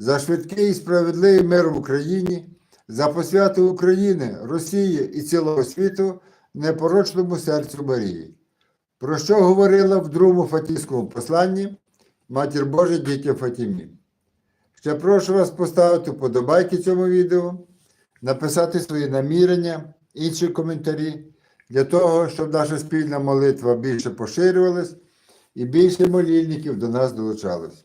за швидкий і справедливий мир в Україні, за посвяту України, Росії і цілого світу непорочному серцю Марії. Про що говорила в другому Фатійському посланні Матір Божа дітям Фатімі. Ще прошу вас поставити вподобайки цьому відео, написати свої намірення, інші коментарі, для того, щоб наша спільна молитва більше поширювалась і більше молільників до нас долучалось.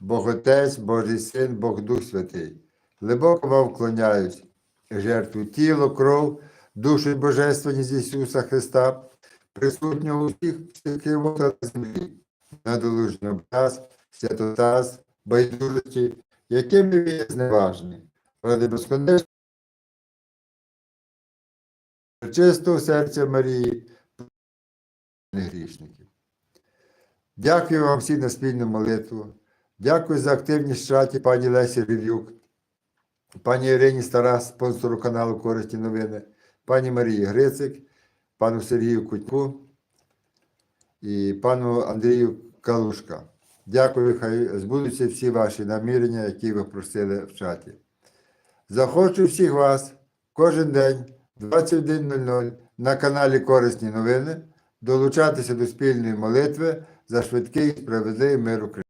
Бог Отець, Божий Син, Бог Дух Святий, глибоко вам вклоняюсь, жертву тіло, кров, душу і божественність Ісуса Христа, присутнього у всіх святих на землі, надолужний образ, святотаз, байдужості, якими він є зневажний, ради безконечного чистого серця Марії, грішників. Дякую вам всім на спільну молитву. Дякую за активність в чаті пані Лесі Рів'юк, пані Ірині Старас, спонсору каналу Корисні новини, пані Марії Грицик, пану Сергію Кутьку і пану Андрію Калушка. Дякую, хай збудуться всі ваші намірення, які ви просили в чаті. Захочу всіх вас кожен день в 21.00 на каналі Корисні новини долучатися до спільної молитви за швидкий і справедливий мир Україні.